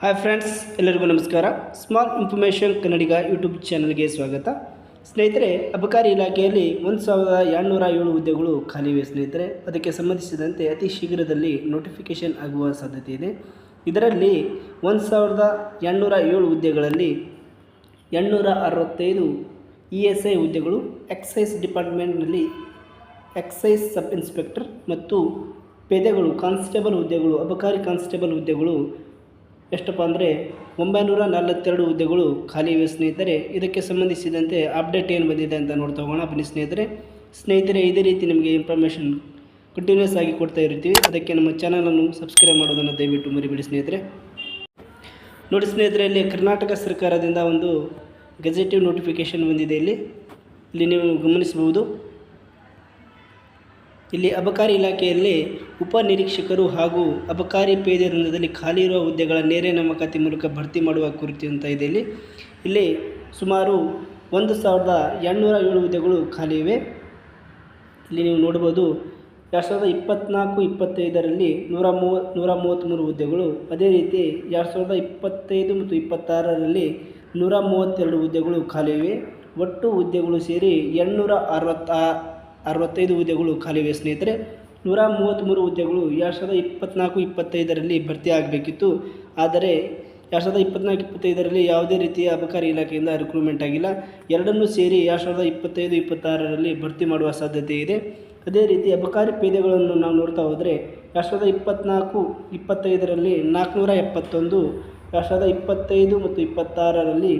Hi friends ಎಲ್ಲರಿಗೂ ನಮಸ್ಕಾರ. Small information ಕನ್ನಡಿಗ YouTube ಚಾನಲ್ಗೆ ಸ್ವಾಗತ. ಸ್ನೇಹಿತರೆ, ಅಬಕಾರಿ ಇಲಾಖೆಯಲ್ಲಿ ಒಂದು ಸಾವಿರದ ಎರಡುನೂರ ಏಳು ಹುದ್ದೆಗಳು ಖಾಲಿವೆ ಸ್ನೇಹಿತರೆ. ಅದಕ್ಕೆ ಸಂಬಂಧಿಸಿದಂತೆ ಅತಿ ಶೀಘ್ರದಲ್ಲಿ ನೋಟಿಫಿಕೇಷನ್ ಆಗುವ ಸಾಧ್ಯತೆ ಇದೆ. ಇದರಲ್ಲಿ ಒಂದು ಸಾವಿರದ ಎರಡುನೂರ ಏಳು ಹುದ್ದೆಗಳಲ್ಲಿ ಎಂಟುನೂರ ಅರವತ್ತೈದು ಇ ಎಸ್ ಐ ಹುದ್ದೆಗಳು ಎಕ್ಸೈಸ್ ಡಿಪಾರ್ಟ್ಮೆಂಟ್ನಲ್ಲಿ ಎಕ್ಸೈಸ್ ಸಬ್ ಇನ್ಸ್ಪೆಕ್ಟರ್ ಮತ್ತು ಪೇದೆಗಳು ಕಾನ್ಸ್ಟೇಬಲ್ ಹುದ್ದೆಗಳು, ಅಬಕಾರಿ ಕಾನ್ಸ್ಟೇಬಲ್ ಹುದ್ದೆಗಳು ಎಷ್ಟಪ್ಪ ಅಂದರೆ ಒಂಬೈನೂರ ನಲವತ್ತೆರಡು ಹುದ್ದೆಗಳು ಖಾಲಿ ಇವೆ ಸ್ನೇಹಿತರೆ. ಇದಕ್ಕೆ ಸಂಬಂಧಿಸಿದಂತೆ ಅಪ್ಡೇಟ್ ಏನು ಬಂದಿದೆ ಅಂತ ನೋಡ್ತಾ ಹೋಗೋಣ. ಬನ್ನಿ ಸ್ನೇಹಿತರೆ. ಸ್ನೇಹಿತರೆ, ಇದೇ ರೀತಿ ನಿಮಗೆ ಇನ್ಫಾರ್ಮೇಷನ್ ಕಂಟಿನ್ಯೂಸ್ ಆಗಿ ಕೊಡ್ತಾ ಇರ್ತೀವಿ ಅದಕ್ಕೆ ನಮ್ಮ ಚಾನಲನ್ನು ಸಬ್ಸ್ಕ್ರೈಬ್ ಮಾಡೋದನ್ನು ದಯವಿಟ್ಟು ಮರಿಬೇಡಿ ಸ್ನೇಹಿತರೆ. ನೋಡಿ ಸ್ನೇಹಿತರೆ, ಇಲ್ಲಿ ಕರ್ನಾಟಕ ಸರ್ಕಾರದಿಂದ ಒಂದು ಗೆಜೆಟಿವ್ ನೋಟಿಫಿಕೇಶನ್ ಬಂದಿದೆ ಇಲ್ಲಿ. ಇಲ್ಲಿ ನೀವು ಗಮನಿಸಬಹುದು. ಇಲ್ಲಿ ಅಬಕಾರಿ ಇಲಾಖೆಯಲ್ಲಿ ಉಪನಿರೀಕ್ಷಕರು ಹಾಗೂ ಅಬಕಾರಿ ಪೇದೆ ವೃಂದದಲ್ಲಿ ಖಾಲಿ ಇರುವ ಹುದ್ದೆಗಳ ನೇರ ನೇಮಕಾತಿ ಮೂಲಕ ಭರ್ತಿ ಮಾಡುವ ಕುರಿತು ಅಂತ ಇದೆ ಇಲ್ಲಿ. ಇಲ್ಲಿ ಸುಮಾರು ಒಂದು ಸಾವಿರದ ಎಂಟುನೂರ ಏಳು ಹುದ್ದೆಗಳು ಖಾಲಿ ಇವೆ. ಇಲ್ಲಿ ನೀವು ನೋಡ್ಬೋದು ಎರಡು ಸಾವಿರದ ಇಪ್ಪತ್ತ್ನಾಲ್ಕು ಇಪ್ಪತ್ತೈದರಲ್ಲಿ ನೂರ ಮೂವ ನೂರ ಮೂವತ್ತ್ಮೂರು ಹುದ್ದೆಗಳು. ಅದೇ ರೀತಿ ಎರಡು ಸಾವಿರದ ಇಪ್ಪತ್ತೈದು ಮತ್ತು ಇಪ್ಪತ್ತಾರರಲ್ಲಿ ನೂರ ಮೂವತ್ತೆರಡು ಹುದ್ದೆಗಳು ಖಾಲಿ ಇವೆ. ಒಟ್ಟು ಹುದ್ದೆಗಳು ಸೇರಿ ಎಂಟುನೂರ ಅರವತ್ತ ಅರವತ್ತೈದು ಹುದ್ದೆಗಳು ಖಾಲಿವೆ, ಸ್ನೇಹಿತರೆ. ನೂರ ಮೂವತ್ತ್ಮೂರು ಹುದ್ದೆಗಳು ಎರಡು ಸಾವಿರದ ಇಪ್ಪತ್ತ್ನಾಲ್ಕು ಇಪ್ಪತ್ತೈದರಲ್ಲಿ ಭರ್ತಿ ಆಗಬೇಕಿತ್ತು. ಆದರೆ ಎರಡು ಸಾವಿರದ ಇಪ್ಪತ್ನಾಲ್ಕು, ಇಪ್ಪತ್ತೈದರಲ್ಲಿ ಯಾವುದೇ ರೀತಿಯ ಅಬಕಾರಿ ಇಲಾಖೆಯಿಂದ ರಿಕ್ರೂಟ್ಮೆಂಟ್ ಆಗಿಲ್ಲ. ಎರಡನ್ನೂ ಸೇರಿ ಎರಡು ಸಾವಿರದ ಇಪ್ಪತ್ತೈದು, ಇಪ್ಪತ್ತಾರರಲ್ಲಿ ಭರ್ತಿ ಮಾಡುವ ಸಾಧ್ಯತೆ ಇದೆ. ಅದೇ ರೀತಿ ಅಬಕಾರಿ ಪೇದೆಗಳನ್ನು ನಾವು ನೋಡ್ತಾ ಹೋದರೆ ಎರಡು ಸಾವಿರದ ಇಪ್ಪತ್ತ್ನಾಲ್ಕು ಇಪ್ಪತ್ತೈದರಲ್ಲಿ ನಾಲ್ಕುನೂರ ಎಪ್ಪತ್ತೊಂದು, ಎರಡು ಸಾವಿರದ ಇಪ್ಪತ್ತೈದು ಮತ್ತು ಇಪ್ಪತ್ತಾರರಲ್ಲಿ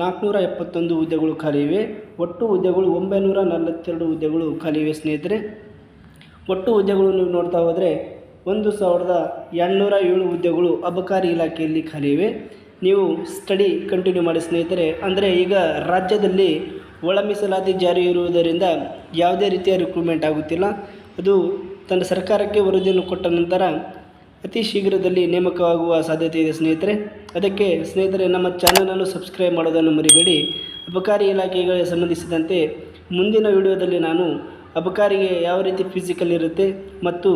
ನಾಲ್ಕುನೂರ ಎಪ್ಪತ್ತೊಂದು ಹುದ್ದೆಗಳು ಖಾಲಿವೆ. ಒಟ್ಟು ಹುದ್ದೆಗಳು ಒಂಬೈನೂರ ನಲವತ್ತೆರಡು ಹುದ್ದೆಗಳು ಖಾಲಿವೆ ಸ್ನೇಹಿತರೆ. ಒಟ್ಟು ಹುದ್ದೆಗಳು ನೀವು ನೋಡ್ತಾ ಹೋದರೆ ಒಂದು ಸಾವಿರದ ಎಂಟುನೂರ ಏಳು ಹುದ್ದೆಗಳು ಅಬಕಾರಿ ಇಲಾಖೆಯಲ್ಲಿ ಖಾಲಿವೆ. ನೀವು ಸ್ಟಡಿ ಕಂಟಿನ್ಯೂ ಮಾಡಿ ಸ್ನೇಹಿತರೆ. ಅಂದರೆ ಈಗ ರಾಜ್ಯದಲ್ಲಿ ಒಳ ಮೀಸಲಾತಿ ಜಾರಿ ಇರುವುದರಿಂದ ಯಾವುದೇ ರೀತಿಯ ರಿಕ್ರೂಟ್ಮೆಂಟ್ ಆಗುತ್ತಿಲ್ಲ. ಅದು ತನ್ನ ಸರ್ಕಾರಕ್ಕೆ ವರದಿಯನ್ನು ಕೊಟ್ಟ ನಂತರ ಅತಿ ಶೀಘ್ರದಲ್ಲಿ ನೇಮಕವಾಗುವ ಸಾಧ್ಯತೆ ಇದೆ ಸ್ನೇಹಿತರೆ. ಅದಕ್ಕೆ ಸ್ನೇಹಿತರೆ, ನಮ್ಮ ಚಾನಲನ್ನು ಸಬ್ಸ್ಕ್ರೈಬ್ ಮಾಡೋದನ್ನು ಮರಿಬೇಡಿ. ಅಬಕಾರಿ ಇಲಾಖೆಗಳಿಗೆ ಸಂಬಂಧಿಸಿದಂತೆ ಮುಂದಿನ ವಿಡಿಯೋದಲ್ಲಿ ನಾನು ಅಬಕಾರಿಗೆ ಯಾವ ರೀತಿ ಫಿಸಿಕಲ್ ಇರುತ್ತೆ ಮತ್ತು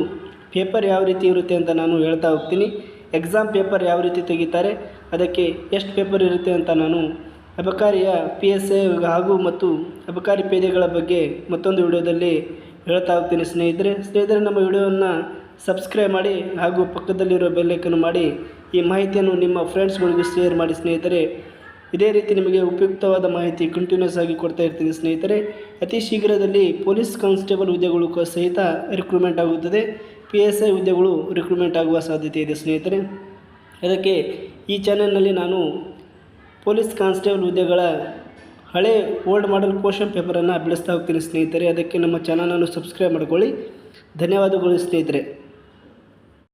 ಪೇಪರ್ ಯಾವ ರೀತಿ ಇರುತ್ತೆ ಅಂತ ನಾನು ಹೇಳ್ತಾ ಹೋಗ್ತೀನಿ. ಎಕ್ಸಾಮ್ ಪೇಪರ್ ಯಾವ ರೀತಿ ತೆಗಿತಾರೆ, ಅದಕ್ಕೆ ಎಷ್ಟು ಪೇಪರ್ ಇರುತ್ತೆ ಅಂತ ನಾನು ಅಬಕಾರಿಯ ಪಿ ಎಸ್ ಎ ಹಾಗೂ ಮತ್ತು ಅಬಕಾರಿ ಪೇದೆಗಳ ಬಗ್ಗೆ ಮತ್ತೊಂದು ವಿಡಿಯೋದಲ್ಲಿ ಹೇಳ್ತಾ ಹೋಗ್ತೀನಿ ಸ್ನೇಹಿತರೆ. ಸ್ನೇಹಿತರೆ, ನಮ್ಮ ವಿಡಿಯೋವನ್ನು ಸಬ್ಸ್ಕ್ರೈಬ್ ಮಾಡಿ ಹಾಗೂ ಪಕ್ಕದಲ್ಲಿರೋ ಬೆಲ್ಲೈಕನ್ನು ಮಾಡಿ ಈ ಮಾಹಿತಿಯನ್ನು ನಿಮ್ಮ ಫ್ರೆಂಡ್ಸ್ಗಳಿಗೂ ಶೇರ್ ಮಾಡಿ ಸ್ನೇಹಿತರೆ. ಇದೇ ರೀತಿ ನಿಮಗೆ ಉಪಯುಕ್ತವಾದ ಮಾಹಿತಿ ಕಂಟಿನ್ಯೂಸ್ ಆಗಿ ಕೊಡ್ತಾ ಇರ್ತೀನಿ ಸ್ನೇಹಿತರೆ. ಅತಿ ಶೀಘ್ರದಲ್ಲಿ ಪೊಲೀಸ್ ಕಾನ್ಸ್ಟೇಬಲ್ ಹುದ್ದೆಗಳು ಸಹಿತ ರಿಕ್ರೂಟ್ಮೆಂಟ್ ಆಗುತ್ತದೆ. ಪಿ ಎಸ್ ಐ ಹುದ್ದೆಗಳು ರಿಕ್ರೂಟ್ಮೆಂಟ್ ಆಗುವ ಸಾಧ್ಯತೆ ಇದೆ ಸ್ನೇಹಿತರೆ. ಅದಕ್ಕೆ ಈ ಚಾನೆಲ್ನಲ್ಲಿ ನಾನು ಪೊಲೀಸ್ ಕಾನ್ಸ್ಟೇಬಲ್ ಹುದ್ದೆಗಳ ಹಳೆ ಓಲ್ಡ್ ಮಾಡೆಲ್ ಕ್ವಶನ್ ಪೇಪರನ್ನು ಬೆಳೆಸ್ತಾ ಹೋಗ್ತೀನಿ ಸ್ನೇಹಿತರೆ. ಅದಕ್ಕೆ ನಮ್ಮ ಚಾನಲನ್ನು ಸಬ್ಸ್ಕ್ರೈಬ್ ಮಾಡ್ಕೊಳ್ಳಿ. ಧನ್ಯವಾದಗಳು ಸ್ನೇಹಿತರೆ.